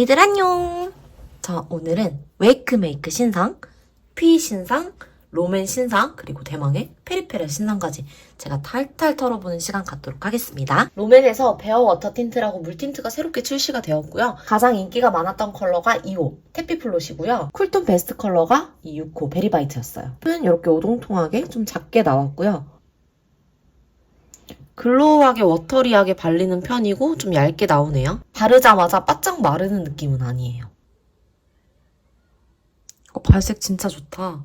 얘들 안녕! 자, 오늘은 웨이크메이크 신상, 피 신상, 로맨 신상, 그리고 대망의 페리페라 신상까지 제가 탈탈 털어보는 시간 갖도록 하겠습니다. 로맨에서 베어 워터 틴트라고 물 틴트가 새롭게 출시가 되었고요. 가장 인기가 많았던 컬러가 2호 태피플롯이고요. 쿨톤 베스트 컬러가 이 6호 베리바이트였어요. 은 이렇게 오동통하게 좀 작게 나왔고요. 글로우하게 워터리하게 발리는 편이고 좀 얇게 나오네요. 바르자마자 바짝 마르는 느낌은 아니에요. 어, 발색 진짜 좋다.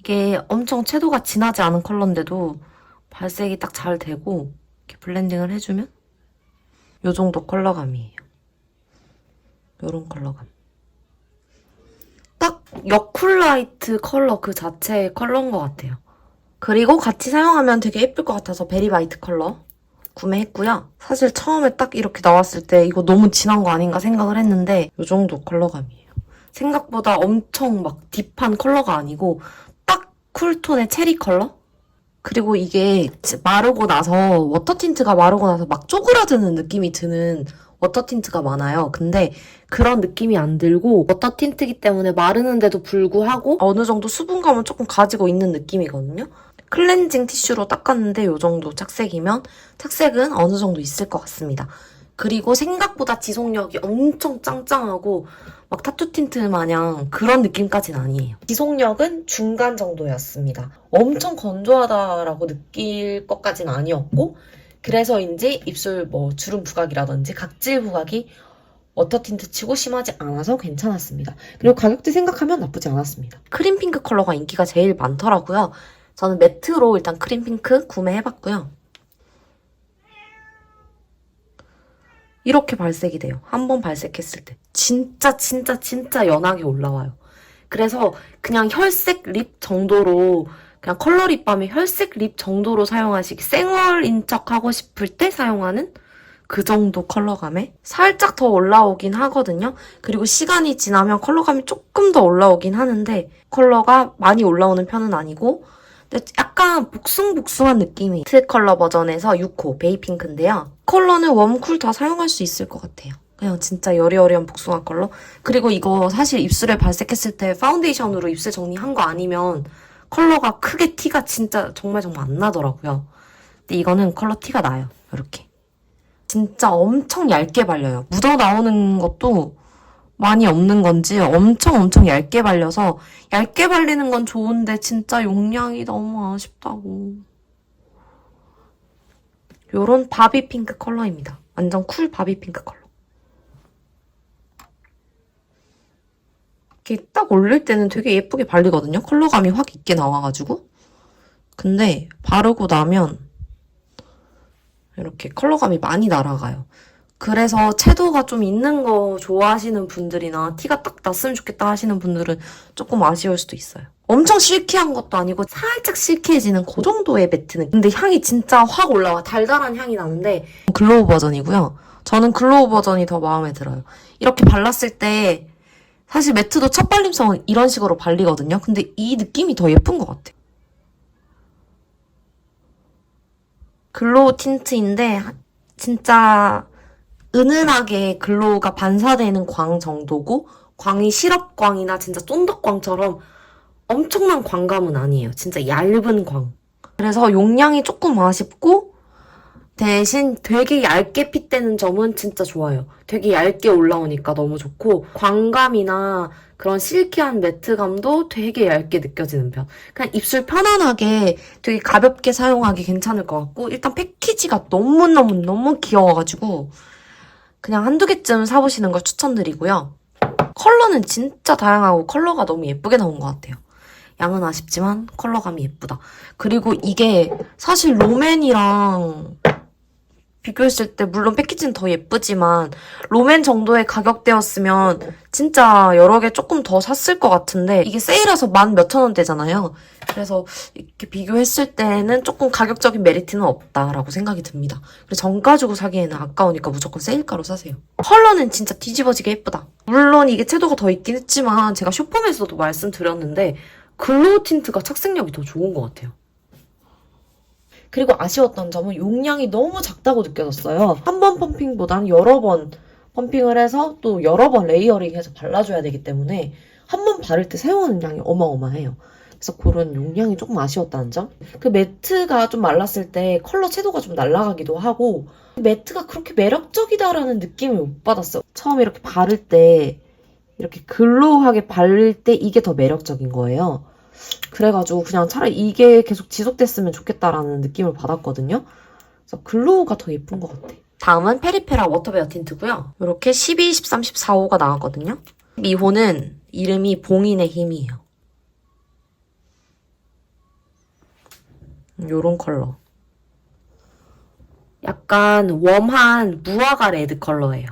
이게 엄청 채도가 진하지 않은 컬러인데도 발색이 딱 잘 되고 이렇게 블렌딩을 해주면 이 정도 컬러감이에요. 요런 컬러감. 딱 여쿨라이트 컬러 그 자체의 컬러인 것 같아요. 그리고 같이 사용하면 되게 예쁠 것 같아서 베리바이트 컬러 구매했고요. 사실 처음에 딱 이렇게 나왔을 때 이거 너무 진한 거 아닌가 생각을 했는데 이 정도 컬러감이에요. 생각보다 엄청 막 딥한 컬러가 아니고 딱 쿨톤의 체리 컬러? 그리고 이게 마르고 나서 워터 틴트가 마르고 나서 막 쪼그라드는 느낌이 드는 워터 틴트가 많아요. 근데 그런 느낌이 안 들고 워터 틴트기 때문에 마르는데도 불구하고 어느 정도 수분감은 조금 가지고 있는 느낌이거든요. 클렌징 티슈로 닦았는데 이 정도 착색이면 착색은 어느 정도 있을 것 같습니다. 그리고 생각보다 지속력이 엄청 짱짱하고 막 타투 틴트 마냥 그런 느낌까지는 아니에요. 지속력은 중간 정도였습니다. 엄청 건조하다라고 느낄 것까지는 아니었고 그래서인지 입술 뭐 주름 부각이라든지 각질 부각이 워터 틴트 치고 심하지 않아서 괜찮았습니다. 그리고 가격대 생각하면 나쁘지 않았습니다. 크림 핑크 컬러가 인기가 제일 많더라고요. 저는 매트로 일단 크림 핑크 구매해봤고요. 이렇게 발색이 돼요. 한 번 발색했을 때. 진짜 진짜 진짜 연하게 올라와요. 그래서 그냥 혈색 립 정도로 그냥 컬러 립밤의 혈색 립 정도로 사용하시기 생얼인 척 하고 싶을 때 사용하는 그 정도 컬러감에 살짝 더 올라오긴 하거든요. 그리고 시간이 지나면 컬러감이 조금 더 올라오긴 하는데 컬러가 많이 올라오는 편은 아니고 약간 복숭복숭한 느낌이 트 컬러 버전에서 6호 베이핑크인데요. 컬러는 웜쿨 다 사용할 수 있을 것 같아요. 그냥 진짜 여리여리한 복숭아 컬러. 그리고 이거 사실 입술에 발색했을 때 파운데이션으로 입술 정리한 거 아니면 컬러가 크게 티가 진짜 정말 정말 안 나더라고요. 근데 이거는 컬러 티가 나요. 이렇게. 진짜 엄청 얇게 발려요. 묻어 나오는 것도 많이 없는 건지 엄청 엄청 얇게 발려서 얇게 발리는 건 좋은데 진짜 용량이 너무 아쉽다고. 요런 바비 핑크 컬러입니다. 완전 쿨 바비 핑크 컬러. 이렇게 딱 올릴 때는 되게 예쁘게 발리거든요. 컬러감이 확 있게 나와가지고. 근데 바르고 나면 이렇게 컬러감이 많이 날아가요. 그래서 채도가 좀 있는 거 좋아하시는 분들이나 티가 딱 났으면 좋겠다 하시는 분들은 조금 아쉬울 수도 있어요. 엄청 실키한 것도 아니고 살짝 실키해지는 그 정도의 매트는. 근데 향이 진짜 확 올라와. 달달한 향이 나는데 글로우 버전이고요. 저는 글로우 버전이 더 마음에 들어요. 이렇게 발랐을 때 사실 매트도 첫 발림성은 이런 식으로 발리거든요. 근데 이 느낌이 더 예쁜 것 같아요. 글로우 틴트인데 진짜 은은하게 글로우가 반사되는 광 정도고 광이 시럽광이나 진짜 쫀득광처럼 엄청난 광감은 아니에요. 진짜 얇은 광. 그래서 용량이 조금 아쉽고 대신 되게 얇게 핏되는 점은 진짜 좋아요. 되게 얇게 올라오니까 너무 좋고 광감이나 그런 실키한 매트감도 되게 얇게 느껴지는 편. 그냥 입술 편안하게 되게 가볍게 사용하기 괜찮을 것 같고 일단 패키지가 너무너무너무 귀여워가지고 그냥 한두 개쯤 사보시는 걸 추천드리고요. 컬러는 진짜 다양하고 컬러가 너무 예쁘게 나온 것 같아요. 양은 아쉽지만 컬러감이 예쁘다. 그리고 이게 사실 롬앤이랑 비교했을 때 물론 패키지는 더 예쁘지만 롬앤 정도의 가격대였으면 진짜 여러 개 조금 더 샀을 것 같은데 이게 세일해서 만 몇천 원대잖아요. 그래서 이렇게 비교했을 때는 조금 가격적인 메리트는 없다라고 생각이 듭니다. 그래서 정가 주고 사기에는 아까우니까 무조건 세일가로 사세요. 컬러는 진짜 뒤집어지게 예쁘다. 물론 이게 채도가 더 있긴 했지만 제가 쇼폼에서도 말씀드렸는데 글로우 틴트가 착색력이 더 좋은 것 같아요. 그리고 아쉬웠던 점은 용량이 너무 작다고 느껴졌어요. 한 번 펌핑보다는 여러 번 펌핑을 해서 또 여러 번 레이어링해서 발라줘야 되기 때문에 한 번 바를 때 사용하는 양이 어마어마해요. 그래서 그런 용량이 조금 아쉬웠다는 점. 그 매트가 좀 말랐을 때 컬러 채도가 좀 날아가기도 하고 매트가 그렇게 매력적이다라는 느낌을 못 받았어요. 처음 이렇게 바를 때 이렇게 글로우하게 바를 때 이게 더 매력적인 거예요. 그래가지고 그냥 차라리 이게 계속 지속됐으면 좋겠다라는 느낌을 받았거든요. 그래서 글로우가 더 예쁜 것 같아. 다음은 페리페라 워터베어 틴트고요. 이렇게 12, 13, 14호가 나왔거든요. 12호는 이름이 봉인의 힘이에요. 요런 컬러. 약간 웜한 무화과 레드 컬러예요.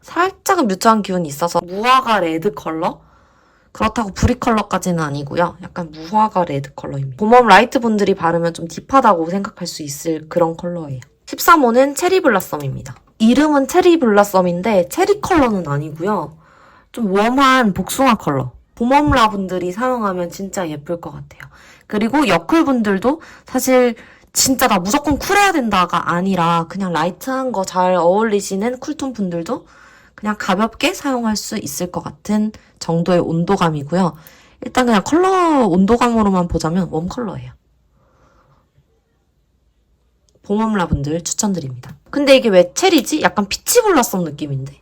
살짝 은 뮤트한 기운이 있어서 무화과 레드 컬러? 그렇다고 브릭 컬러까지는 아니고요. 약간 무화과 레드 컬러입니다. 봄웜 라이트 분들이 바르면 좀 딥하다고 생각할 수 있을 그런 컬러예요. 13호는 체리 블라썸입니다. 이름은 체리 블라썸인데 체리 컬러는 아니고요. 좀 웜한 복숭아 컬러. 봄웜라 분들이 사용하면 진짜 예쁠 것 같아요. 그리고 여쿨 분들도 사실 진짜 나 무조건 쿨해야 된다가 아니라 그냥 라이트한 거 잘 어울리시는 쿨톤 분들도 그냥 가볍게 사용할 수 있을 것 같은 정도의 온도감이고요. 일단 그냥 컬러 온도감으로만 보자면 웜 컬러예요. 봄웜라 분들 추천드립니다. 근데 이게 왜 체리지? 약간 피치 블라썸 느낌인데.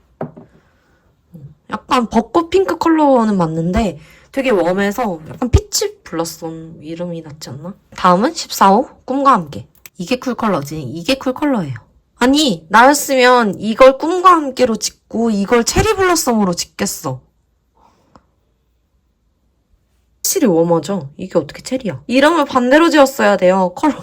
약간 벚꽃 핑크 컬러는 맞는데 되게 웜해서 약간 피치 블라썸 이름이 낫지 않나? 다음은 14호 꿈과 함께. 이게 쿨 컬러지. 이게 쿨 컬러예요. 아니 나였으면 이걸 꿈과 함께로 짓고 이걸 체리 블라썸으로 짓겠어. 확실히 웜하죠? 이게 어떻게 체리야? 이름을 반대로 지었어야 돼요. 컬러.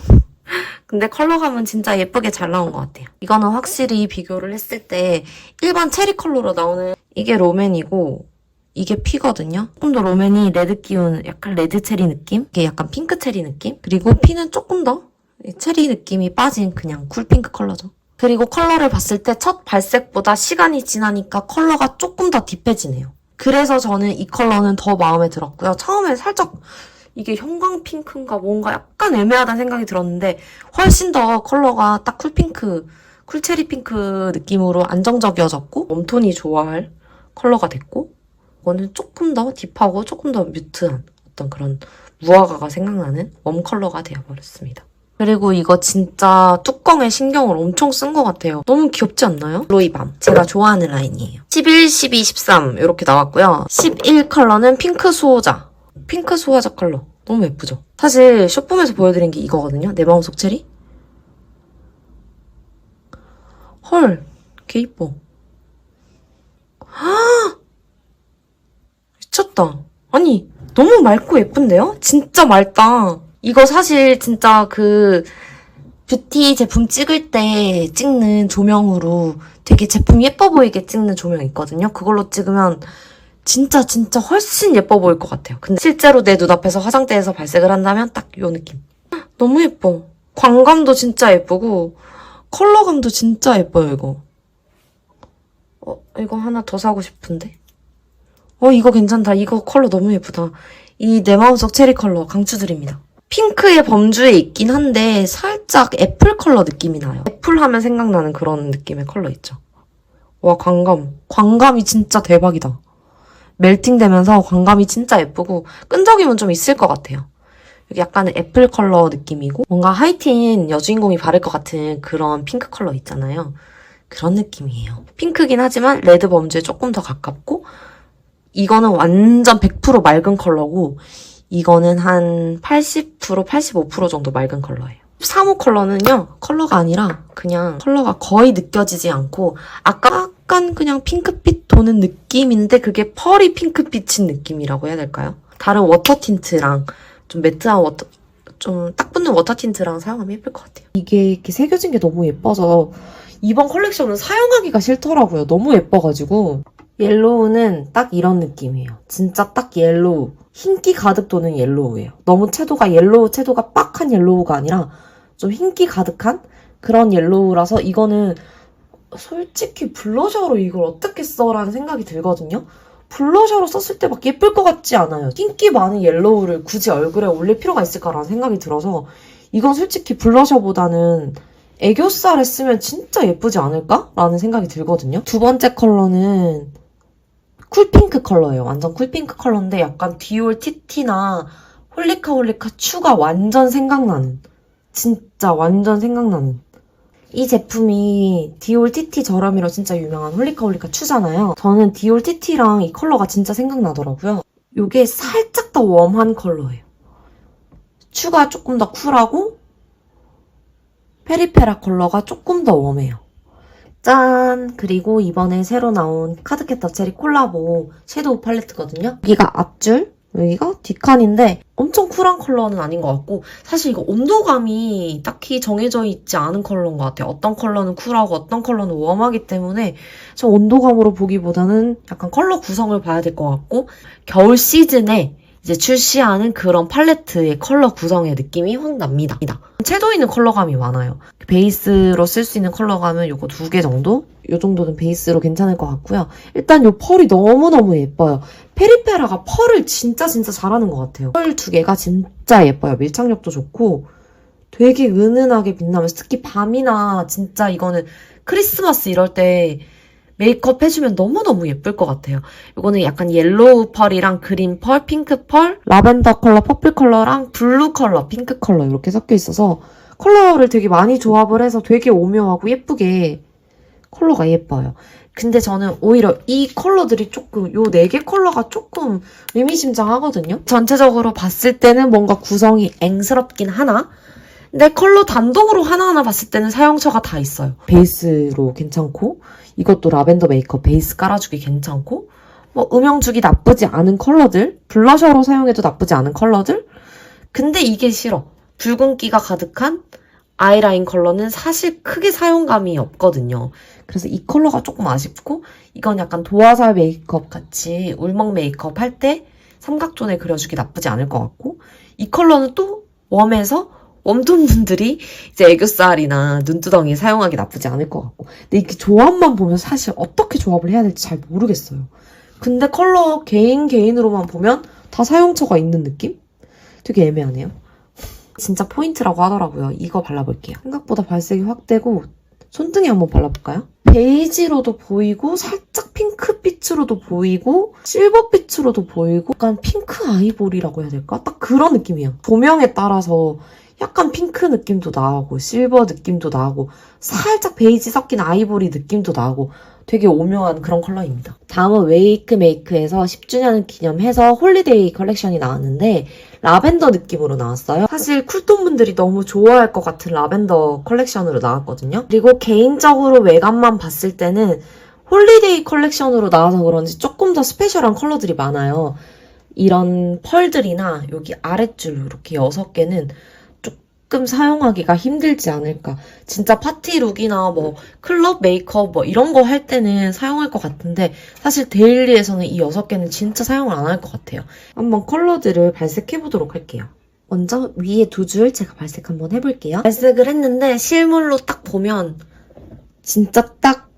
근데 컬러감은 진짜 예쁘게 잘 나온 것 같아요. 이거는 확실히 비교를 했을 때 일반 체리 컬러로 나오는 이게 로맨이고 이게 피거든요. 조금 더 로맨이 레드 기운, 약간 레드 체리 느낌? 이게 약간 핑크 체리 느낌? 그리고 피는 조금 더 체리 느낌이 빠진 그냥 쿨핑크 컬러죠. 그리고 컬러를 봤을 때 첫 발색보다 시간이 지나니까 컬러가 조금 더 딥해지네요. 그래서 저는 이 컬러는 더 마음에 들었고요. 처음에 살짝 이게 형광 핑크인가 뭔가 약간 애매하다는 생각이 들었는데 훨씬 더 컬러가 딱 쿨핑크, 쿨체리 핑크 느낌으로 안정적이어졌고 웜톤이 좋아할 컬러가 됐고 이거는 조금 더 딥하고 조금 더 뮤트한 어떤 그런 무화과가 생각나는 웜 컬러가 되어버렸습니다. 그리고 이거 진짜 뚜껑에 신경을 엄청 쓴 것 같아요. 너무 귀엽지 않나요? 로이밤. 제가 좋아하는 라인이에요. 11, 12, 13 이렇게 나왔고요. 11 컬러는 핑크 수호자. 핑크 수호자 컬러. 너무 예쁘죠? 사실 쇼폼에서 보여드린 게 이거거든요. 내 마음속 체리. 헐, 개 이뻐. 미쳤다. 아니, 너무 맑고 예쁜데요? 진짜 맑다. 이거 사실 진짜 그 뷰티 제품 찍을 때 찍는 조명으로 되게 제품 예뻐 보이게 찍는 조명 있거든요. 그걸로 찍으면 진짜 진짜 훨씬 예뻐 보일 것 같아요. 근데 실제로 내 눈앞에서 화장대에서 발색을 한다면 딱 요 느낌. 너무 예뻐. 광감도 진짜 예쁘고 컬러감도 진짜 예뻐요, 이거. 어, 이거 하나 더 사고 싶은데. 어, 이거 괜찮다. 이거 컬러 너무 예쁘다. 이 내 마음속 체리 컬러 강추드립니다. 핑크의 범주에 있긴 한데 살짝 애플 컬러 느낌이 나요. 애플 하면 생각나는 그런 느낌의 컬러 있죠. 와, 광감. 광감이 진짜 대박이다. 멜팅되면서 광감이 진짜 예쁘고 끈적임은 좀 있을 것 같아요. 여기 약간은 애플 컬러 느낌이고 뭔가 하이틴 여주인공이 바를 것 같은 그런 핑크 컬러 있잖아요. 그런 느낌이에요. 핑크긴 하지만 레드 범주에 조금 더 가깝고 이거는 완전 100% 맑은 컬러고 이거는 한 80%, 85% 정도 맑은 컬러예요. 3호 컬러는요, 컬러가 아니라 그냥 컬러가 거의 느껴지지 않고 아까 약간 그냥 핑크빛 도는 느낌인데 그게 펄이 핑크빛인 느낌이라고 해야 될까요? 다른 워터 틴트랑 좀 매트한 워터, 좀 딱 붙는 워터 틴트랑 사용하면 예쁠 것 같아요. 이게 이렇게 새겨진 게 너무 예뻐서 이번 컬렉션은 사용하기가 싫더라고요. 너무 예뻐가지고. 옐로우는 딱 이런 느낌이에요. 진짜 딱 옐로우. 흰기 가득 도는 옐로우예요. 너무 채도가 옐로우 채도가 빡한 옐로우가 아니라 좀 흰기 가득한 그런 옐로우라서 이거는 솔직히 블러셔로 이걸 어떻게 써라는 생각이 들거든요. 블러셔로 썼을 때 막 예쁠 것 같지 않아요. 인기 많은 옐로우를 굳이 얼굴에 올릴 필요가 있을까라는 생각이 들어서 이건 솔직히 블러셔보다는 애교살에 쓰면 진짜 예쁘지 않을까라는 생각이 들거든요. 두 번째 컬러는 쿨핑크 컬러예요. 완전 쿨핑크 컬러인데 약간 디올 TT나 홀리카 홀리카 추가 완전 생각나는 진짜 완전 생각나는 이 제품이 디올 TT 저렴이로 진짜 유명한 홀리카 홀리카 추잖아요. 저는 디올 TT랑 이 컬러가 진짜 생각나더라고요. 이게 살짝 더 웜한 컬러예요. 추가 조금 더 쿨하고 페리페라 컬러가 조금 더 웜해요. 짠! 그리고 이번에 새로 나온 카드캣 더 체리 콜라보 섀도우 팔레트거든요. 여기가 앞줄, 여기가 뒷칸인데 엄청 쿨한 컬러는 아닌 것 같고 사실 이거 온도감이 딱히 정해져 있지 않은 컬러인 것 같아요. 어떤 컬러는 쿨하고 어떤 컬러는 웜하기 때문에 저 온도감으로 보기보다는 약간 컬러 구성을 봐야 될 것 같고 겨울 시즌에 이제 출시하는 그런 팔레트의 컬러 구성의 느낌이 확 납니다. 채도 있는 컬러감이 많아요. 베이스로 쓸 수 있는 컬러감은 요거 두 개 정도? 요 정도는 베이스로 괜찮을 것 같고요. 일단 요 펄이 너무너무 예뻐요. 페리페라가 펄을 진짜 진짜 잘하는 것 같아요. 펄 두 개가 진짜 예뻐요. 밀착력도 좋고 되게 은은하게 빛나면서 특히 밤이나 진짜 이거는 크리스마스 이럴 때 메이크업 해주면 너무너무 예쁠 것 같아요. 이거는 약간 옐로우 펄이랑 그린 펄, 핑크 펄, 라벤더 컬러, 퍼플 컬러랑 블루 컬러, 핑크 컬러 이렇게 섞여 있어서 컬러를 되게 많이 조합을 해서 되게 오묘하고 예쁘게 컬러가 예뻐요. 근데 저는 오히려 이 컬러들이 조금 요 네 개 컬러가 조금 의미심장하거든요. 전체적으로 봤을 때는 뭔가 구성이 앵스럽긴 하나 근데 컬러 단독으로 하나하나 봤을 때는 사용처가 다 있어요. 베이스로 괜찮고 이것도 라벤더 메이크업 베이스 깔아주기 괜찮고 뭐 음영 주기 나쁘지 않은 컬러들 블러셔로 사용해도 나쁘지 않은 컬러들 근데 이게 싫어. 붉은기가 가득한 아이라인 컬러는 사실 크게 사용감이 없거든요. 그래서 이 컬러가 조금 아쉽고 이건 약간 도화살 메이크업 같이 울먹 메이크업 할 때 삼각존에 그려주기 나쁘지 않을 것 같고 이 컬러는 또 웜해서 웜톤 분들이 이제 애교살이나 눈두덩이 사용하기 나쁘지 않을 것 같고 근데 이렇게 조합만 보면 사실 어떻게 조합을 해야 될지 잘 모르겠어요. 근데 컬러 개인 개인으로만 보면 다 사용처가 있는 느낌? 되게 애매하네요. 진짜 포인트라고 하더라고요. 이거 발라볼게요. 생각보다 발색이 확 되고 손등에 한번 발라볼까요? 베이지로도 보이고 살짝 핑크빛으로도 보이고 실버빛으로도 보이고 약간 핑크 아이보리라고 해야 될까? 딱 그런 느낌이에요. 조명에 따라서 약간 핑크 느낌도 나고 실버 느낌도 나고 살짝 베이지 섞인 아이보리 느낌도 나고 되게 오묘한 그런 컬러입니다. 다음은 웨이크 메이크에서 10주년 기념해서 홀리데이 컬렉션이 나왔는데 라벤더 느낌으로 나왔어요. 사실 쿨톤 분들이 너무 좋아할 것 같은 라벤더 컬렉션으로 나왔거든요. 그리고 개인적으로 외관만 봤을 때는 홀리데이 컬렉션으로 나와서 그런지 조금 더 스페셜한 컬러들이 많아요. 이런 펄들이나 여기 아랫줄 이렇게 6개는 조금 사용하기가 힘들지 않을까. 진짜 파티 룩이나 뭐 클럽 메이크업 뭐 이런 거 할 때는 사용할 것 같은데 사실 데일리에서는 이 6개는 진짜 사용을 안 할 것 같아요. 한번 컬러들을 발색해 보도록 할게요. 먼저 위에 두 줄 제가 발색 한번 해볼게요. 발색을 했는데 실물로 딱 보면 진짜 딱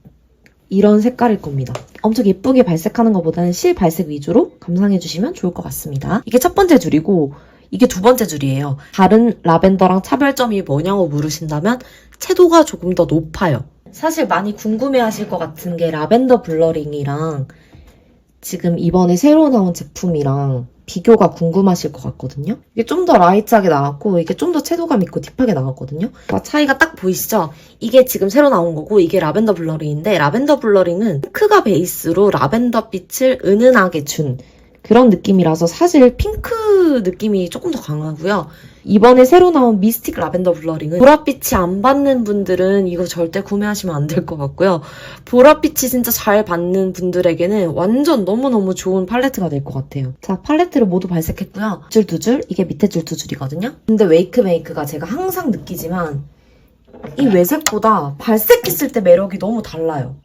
이런 색깔일 겁니다. 엄청 예쁘게 발색하는 것보다는 실 발색 위주로 감상해주시면 좋을 것 같습니다. 이게 첫 번째 줄이고 이게 두 번째 줄이에요. 다른 라벤더랑 차별점이 뭐냐고 물으신다면 채도가 조금 더 높아요. 사실 많이 궁금해 하실 것 같은 게 라벤더 블러링이랑 지금 이번에 새로 나온 제품이랑 비교가 궁금하실 것 같거든요. 이게 좀 더 라이트하게 나왔고 이게 좀 더 채도감 있고 딥하게 나왔거든요. 차이가 딱 보이시죠? 이게 지금 새로 나온 거고 이게 라벤더 블러링인데 라벤더 블러링은 핑크가 베이스로 라벤더 빛을 은은하게 준 그런 느낌이라서 사실 핑크 느낌이 조금 더 강하고요. 이번에 새로 나온 미스틱 라벤더 블러링은 보랏빛이 안 받는 분들은 이거 절대 구매하시면 안 될 것 같고요. 보랏빛이 진짜 잘 받는 분들에게는 완전 너무너무 좋은 팔레트가 될 것 같아요. 자, 팔레트를 모두 발색했고요. 줄 두 줄, 이게 밑에 줄 두 줄이거든요. 근데 웨이크 메이크가 제가 항상 느끼지만 이 외색보다 발색했을 때 매력이 너무 달라요.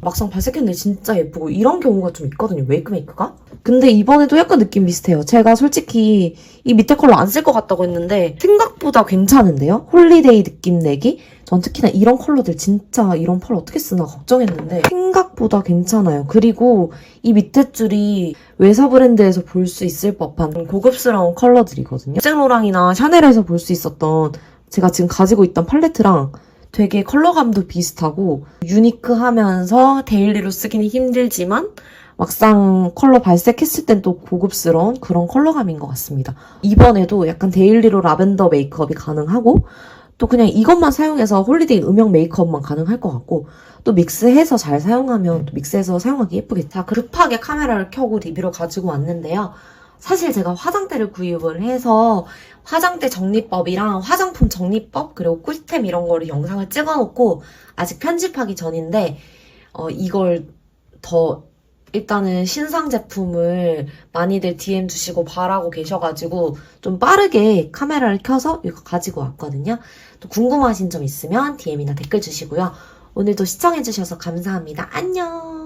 막상 발색했는데 진짜 예쁘고 이런 경우가 좀 있거든요. 웨이크 메이크가. 근데 이번에도 약간 느낌 비슷해요. 제가 솔직히 이 밑에 컬러 안 쓸 것 같다고 했는데 생각보다 괜찮은데요? 홀리데이 느낌 내기? 전 특히나 이런 컬러들 진짜 이런 펄 어떻게 쓰나 걱정했는데 생각보다 괜찮아요. 그리고 이 밑에 줄이 외사 브랜드에서 볼 수 있을 법한 고급스러운 컬러들이거든요. 생로랑이나 샤넬에서 볼 수 있었던 제가 지금 가지고 있던 팔레트랑 되게 컬러감도 비슷하고 유니크하면서 데일리로 쓰기는 힘들지만 막상 컬러 발색했을 땐 또 고급스러운 그런 컬러감인 것 같습니다. 이번에도 약간 데일리로 라벤더 메이크업이 가능하고 또 그냥 이것만 사용해서 홀리데이 음영 메이크업만 가능할 것 같고 또 믹스해서 잘 사용하면 또 믹스해서 사용하기 예쁘겠다. 자, 급하게 카메라를 켜고 리뷰로 가지고 왔는데요. 사실 제가 화장대를 구입을 해서 화장대 정리법이랑 화장품 정리법 그리고 꿀템 이런 거를 영상을 찍어놓고 아직 편집하기 전인데 어, 이걸 더 일단은 신상 제품을 많이들 DM 주시고 바라고 계셔가지고 좀 빠르게 카메라를 켜서 이거 가지고 왔거든요. 또 궁금하신 점 있으면 DM이나 댓글 주시고요. 오늘도 시청해주셔서 감사합니다. 안녕!